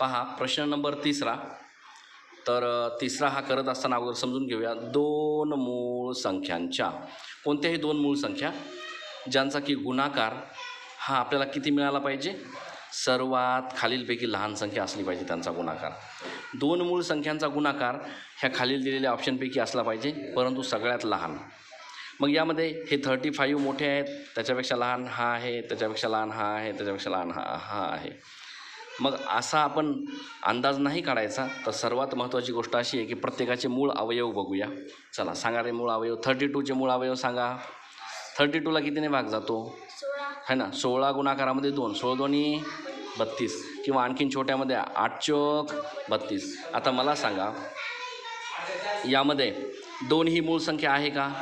पहा प्रश्न नंबर तिसरा. तर तिसरा हा करत असताना अगोदर समजून घेऊया. दोन मूळ संख्यांच्या. कोणत्याही दोन मूळ संख्या ज्यांचा की गुणाकार हा आपल्याला किती मिळाला पाहिजे? सर्वात खालीलपैकी लहान संख्या असली पाहिजे त्यांचा गुणाकार. दोन मूळ संख्यांचा गुणाकार ह्या खालील दिलेल्या ऑप्शनपैकी असला पाहिजे परंतु सगळ्यात लहान. मग यामध्ये हे थर्टी फाईव्ह मोठे आहेत त्याच्यापेक्षा लहान हा आहे त्याच्यापेक्षा लहान हा आहे त्याच्यापेक्षा लहान हा हा आहे. मग असा आपण अंदाज नाही काढायचा. तर सर्वात महत्त्वाची गोष्ट अशी आहे की प्रत्येकाचे मूळ अवयव बघूया. चला सांगा रे मूळ अवयव. थर्टी टूचे मूळ अवयव सांगा. थर्टी टूला कितीने भाग जातो? है ना? सोळा गुणाकारामध्ये दोन. सोळा दोन्ही बत्तीस. किंवा आणखीन छोट्यामध्ये आठ चोक बत्तीस. आता मला सांगा यामध्ये दोन ही मूळ संख्या आहे का?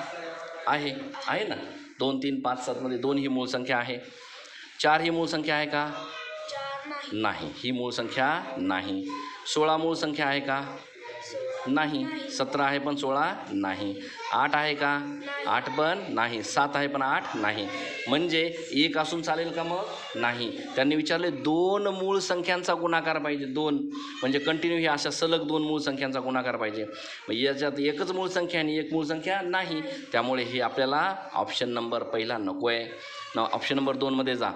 आहे. आहे ना? दोन तीन पाच सातमध्ये दोन ही मूळ संख्या आहे. चार ही मूळ संख्या आहे का? नाही. ही मूळ संख्या नाही. सोळा मूळ संख्या आहे का? नाही. सतरा आहे पण सोळा नाही. आठ आहे का? आठ पण नाही. सात आहे पण आठ नाही. म्हणजे एक असून चालेल का मग? नाही. त्यांनी विचारले दोन मूळ संख्यांचा गुणाकार पाहिजे. दोन. म्हणजे कंटिन्यू ही अशा सलग दोन मूळ संख्यांचा गुणाकार पाहिजे. मग याच्यात एकच मूळ संख्या आणि एक मूळ संख्या नाही. त्यामुळे हे आपल्याला ऑप्शन नंबर पहिला नको आहे ऑप्शन नंबर दोनमध्ये जा.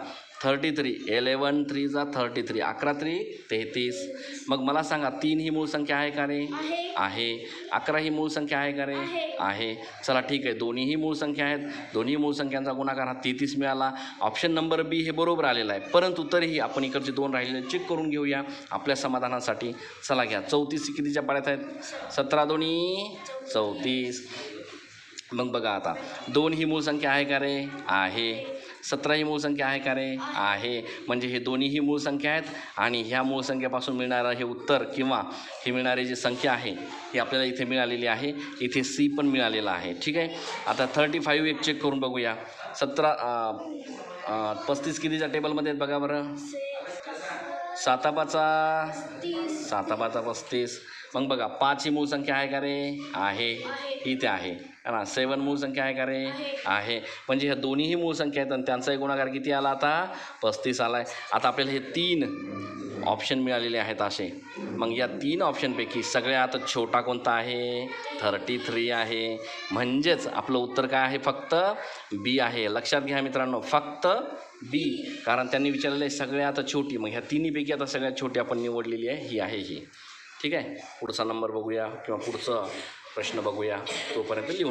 थर्टी थ्री एलेवन थ्री जा थर्टी थ्री अकरा थ्री तेहतीस. मग मला सांगा तीन ही मूळ संख्या आहे का रे? आहे. अकरा ही मूळ संख्या आहे का रे? आहे. आहे. चला ठीक आहे दोन्हीही मूळ संख्या आहेत. दोन्ही मूळ संख्यांचा गुणाकार हा तेहतीस मिळाला. ऑप्शन नंबर बी हे बरोबर आलेलं आहे. परंतु तरीही आपण इकडचे दोन राहिलेले चेक करून घेऊया आपल्या समाधानासाठी. चला घ्या. चौतीस कितीच्या पाड्यात आहेत? सतरा दोन्ही. चौतीस. मग बघा आता. दोन ही मूळ संख्या आहे का रे? आहे. सतरा ही मूळ संख्या आहे का रे? आहे. म्हणजे हे दोन्हीही मूळ संख्या आहेत आणि ह्या मूळ संख्येपासून मिळणारं हे उत्तर किंवा हे मिळणारी जी संख्या आहे ही आपल्याला इथे मिळालेली आहे. इथे सी पण मिळालेला आहे. ठीक आहे? आता थर्टी फाईव्ह एक चेक करून बघूया. सतरा पस्तीस कितीच्या टेबलमध्ये आहेत बघा बरं? सातापाचा सातापाचा पस्तीस. मग बघा पाच ही मूळ संख्या आहे का रे? आहे. इथे आहे. ना? सेवन मूळ संख्या आहे का रे? आहे. म्हणजे ह्या दोन्हीही मूळ संख्या आहेत आणि त्यांचाही गुणाकार किती आला आता? पस्तीस आला आहे आता आपल्याला हे तीन ऑप्शन मिळालेले आहेत असे. मग या तीन ऑप्शनपैकी सगळ्यात छोटा कोणता आहे? थर्टी थ्री आहे. म्हणजेच आपलं उत्तर काय आहे? फक्त बी आहे. लक्षात घ्या मित्रांनो फक्त बी कारण त्यांनी विचारलेलं आहे सगळ्यात छोटी. मग ह्या तिन्हीपैकी आता सगळ्यात छोटी आपण निवडलेली आहे. ही आहे ही. ठीक आहे. पुढचा नंबर बघूया किंवा पुढचा प्रश्न बघूया तोपर्यंत लिहून